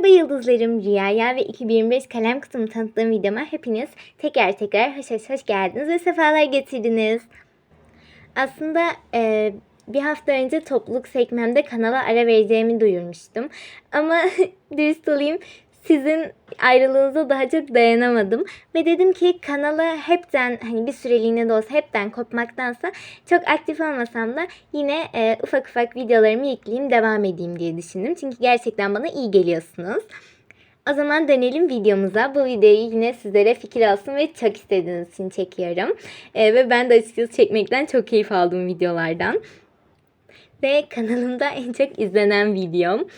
Merhaba yıldızlarım, Rüyaya ve 2025 kalem kutumu tanıttığım videoma hepiniz tekrar tekrar hoş hoş hoş geldiniz ve sefalar getirdiniz. Aslında e, bir hafta önce topluluk sekmemde kanala ara vereceğimi duyurmuştum. Ama dürüst olayım sizin ayrılığınıza daha çok dayanamadım. Ve dedim ki kanala hepten hani bir süreliğine de olsa hepten kopmaktansa çok aktif olmasam da yine e, ufak ufak videolarımı yükleyeyim devam edeyim diye düşündüm. Çünkü gerçekten bana iyi geliyorsunuz. O zaman dönelim videomuza. Bu videoyu yine sizlere fikir olsun ve çok istediğiniz için çekiyorum. E, ve ben de açıkçası çekmekten çok keyif aldım videolardan. Ve kanalımda en çok izlenen videom.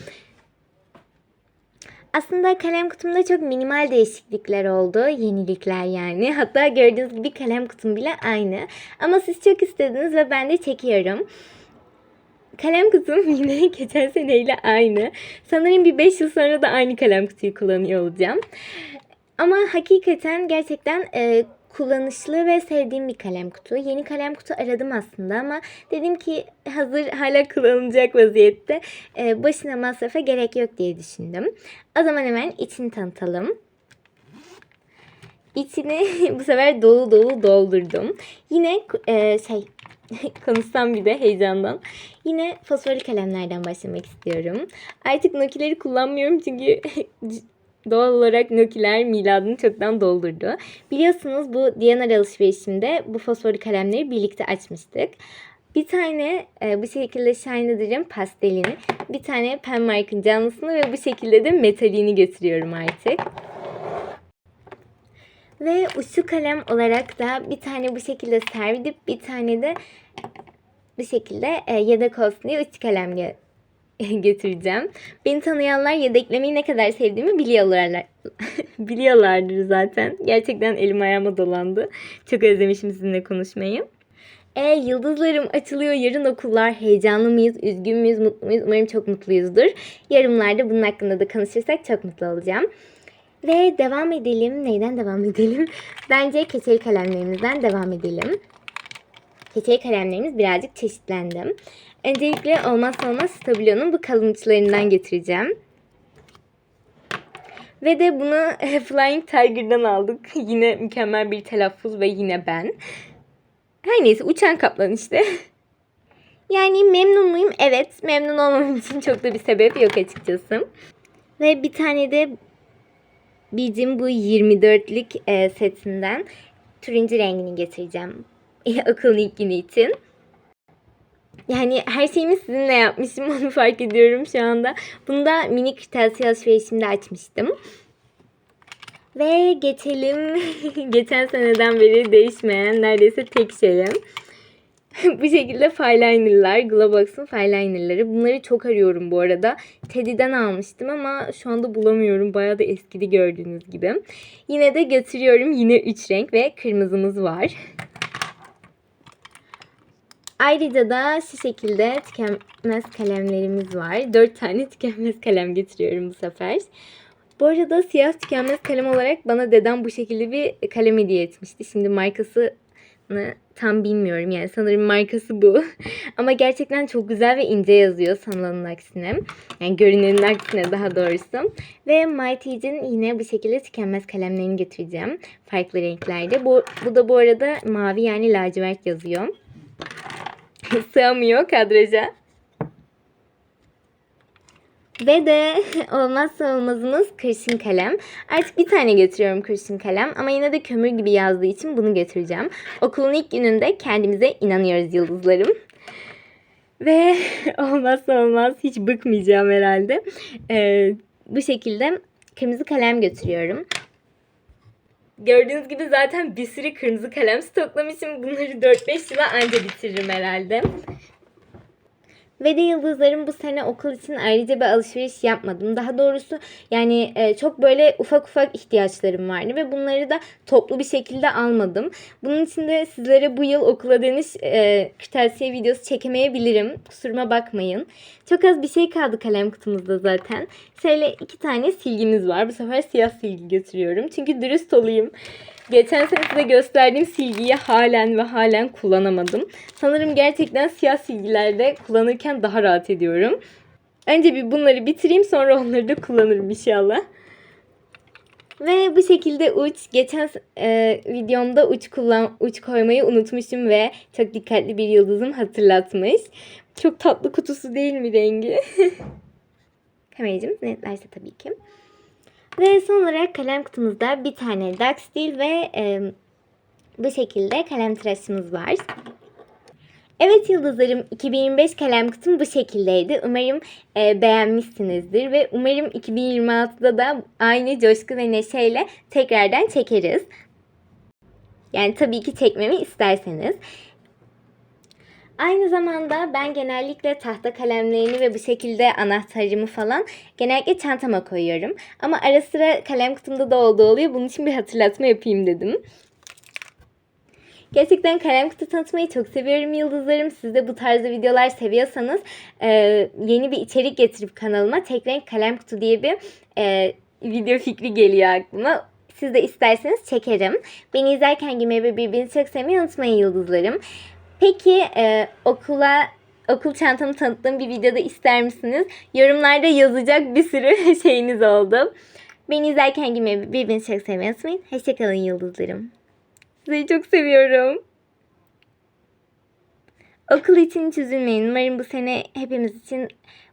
Aslında kalem kutumda çok minimal değişiklikler oldu. Yenilikler yani. Hatta gördüğünüz gibi kalem kutum bile aynı. Ama siz çok istediniz ve ben de çekiyorum. Kalem kutum yine geçen seneyle aynı. Sanırım bir 5 yıl sonra da aynı kalem kutuyu kullanıyor olacağım. Ama hakikaten gerçekten e, kullanışlı ve sevdiğim bir kalem kutu. Yeni kalem kutu aradım aslında ama dedim ki hazır hala kullanılacak vaziyette e, başına masrafa gerek yok diye düşündüm. O zaman hemen içini tanıtalım. İçini bu sefer dolu dolu doldurdum. Yine e, şey konuşsam bir de heyecandan. Yine fosforlu kalemlerden başlamak istiyorum. Artık Noki'leri kullanmıyorum çünkü doğal olarak Noki'ler miladını çoktan doldurdu. Biliyorsunuz bu Diyanar alışverişimde bu fosforlu kalemleri birlikte açmıştık. Bir tane e, bu şekilde Shiner'ın pastelini, bir tane Penmark'ın canlısını ve bu şekilde de metalini getiriyorum artık. Ve uçlu kalem olarak da bir tane bu şekilde servidip bir tane de bu şekilde e, yedek olsun diye uçlu kalem getireceğim. Beni tanıyanlar yedeklemeyi ne kadar sevdiğimi biliyorlar. biliyorlardır zaten. Gerçekten elim ayağıma dolandı. Çok özlemişim sizinle konuşmayı. E yıldızlarım açılıyor yarın okullar. Heyecanlı mıyız, üzgün müyüz, mutlu muyuz? Umarım çok mutluyuzdur. Yorumlarda bunun hakkında da konuşursak çok mutlu olacağım. Ve devam edelim. Neyden devam edelim? Bence keçeli kalemlerimizden devam edelim. Keçeli kalemlerimiz birazcık çeşitlendi. Öncelikle olmazsa olmaz Stabilo'nun bu kalıntılarından getireceğim. Ve de bunu Flying Tiger'dan aldık. yine mükemmel bir telaffuz ve yine ben. Her neyse uçan kaplan işte. Yani memnun muyum? Evet. Memnun olmam için çok da bir sebep yok açıkçası. Ve bir tane de bizim bu 24'lük e, setinden turuncu rengini getireceğim. Günü için. Yani her şeyimi sizinle yapmışım onu fark ediyorum şu anda. Bunu da mini kırtasiye alışverişimde açmıştım. Ve geçelim geçen seneden beri değişmeyen neredeyse tek şeyim. bu şekilde fineliner'lar, Globox'un fineliner'ları. Bunları çok arıyorum bu arada. Teddy'den almıştım ama şu anda bulamıyorum. Bayağı da eskidi gördüğünüz gibi. Yine de götürüyorum. Yine 3 renk ve kırmızımız var. Ayrıca da şu şekilde tükenmez kalemlerimiz var. 4 tane tükenmez kalem getiriyorum bu sefer. Bu arada siyah tükenmez kalem olarak bana dedem bu şekilde bir kalem hediye etmişti. Şimdi markası tam bilmiyorum yani sanırım markası bu. Ama gerçekten çok güzel ve ince yazıyor sanılanın aksine. Yani görünenin aksine daha doğrusu. Ve Mighty'cin yine bu şekilde tükenmez kalemlerini getireceğim. Farklı renklerde. Bu, bu da bu arada mavi yani lacivert yazıyor. Sığamıyor kadraja. Ve de olmazsa olmazımız kırşın kalem. Artık bir tane getiriyorum kırşın kalem ama yine de kömür gibi yazdığı için bunu getireceğim. Okulun ilk gününde kendimize inanıyoruz yıldızlarım. Ve olmazsa olmaz hiç bıkmayacağım herhalde. Ee, bu şekilde kırmızı kalem götürüyorum. Gördüğünüz gibi zaten bir sürü kırmızı kalem stoklamışım. Bunları 4-5 yıla anca bitiririm herhalde. Ve de yıldızlarım bu sene okul için ayrıca bir alışveriş yapmadım. Daha doğrusu yani e, çok böyle ufak ufak ihtiyaçlarım vardı ve bunları da toplu bir şekilde almadım. Bunun için de sizlere bu yıl okula dönüş e, kırtasiye videosu çekemeyebilirim. Kusuruma bakmayın. Çok az bir şey kaldı kalem kutumuzda zaten. Şöyle iki tane silgimiz var. Bu sefer siyah silgi götürüyorum. Çünkü dürüst olayım. Geçen sene size gösterdiğim silgiyi halen ve halen kullanamadım. Sanırım gerçekten siyah silgilerde kullanırken daha rahat ediyorum. Önce bir bunları bitireyim sonra onları da kullanırım inşallah. Ve bu şekilde uç geçen e, videomda uç kullan uç koymayı unutmuşum ve çok dikkatli bir yıldızım hatırlatmış. Çok tatlı kutusu değil mi rengi? Kameracığım netlerse tabii ki. Ve son olarak kalem kutumuzda bir tane Dark Steel ve e, bu şekilde kalem tıraşımız var. Evet yıldızlarım 2025 kalem kutum bu şekildeydi. Umarım e, beğenmişsinizdir ve umarım 2026'da da aynı coşku ve neşeyle tekrardan çekeriz. Yani tabii ki çekmemi isterseniz. Aynı zamanda ben genellikle tahta kalemlerini ve bu şekilde anahtarımı falan genellikle çantama koyuyorum. Ama ara sıra kalem kutumda da olduğu oluyor. Bunun için bir hatırlatma yapayım dedim. Gerçekten kalem kutu tanıtmayı çok seviyorum yıldızlarım. Siz de bu tarzda videolar seviyorsanız e, yeni bir içerik getirip kanalıma tek renk kalem kutu diye bir e, video fikri geliyor aklıma. Siz de isterseniz çekerim. Beni izlerken gülmeyi ve birbirinizi çok sevmeyi unutmayın yıldızlarım. Peki e, okula okul çantamı tanıttığım bir videoda ister misiniz? Yorumlarda yazacak bir sürü şeyiniz oldu. Beni izlerken ve birbirinizi çok sevmeyi unutmayın. Hoşçakalın yıldızlarım. Sizi çok seviyorum. Okul için hiç üzülmeyin. Umarım bu sene hepimiz için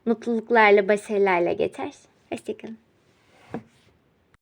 mutluluklarla, başarılarla geçer. Hoşçakalın.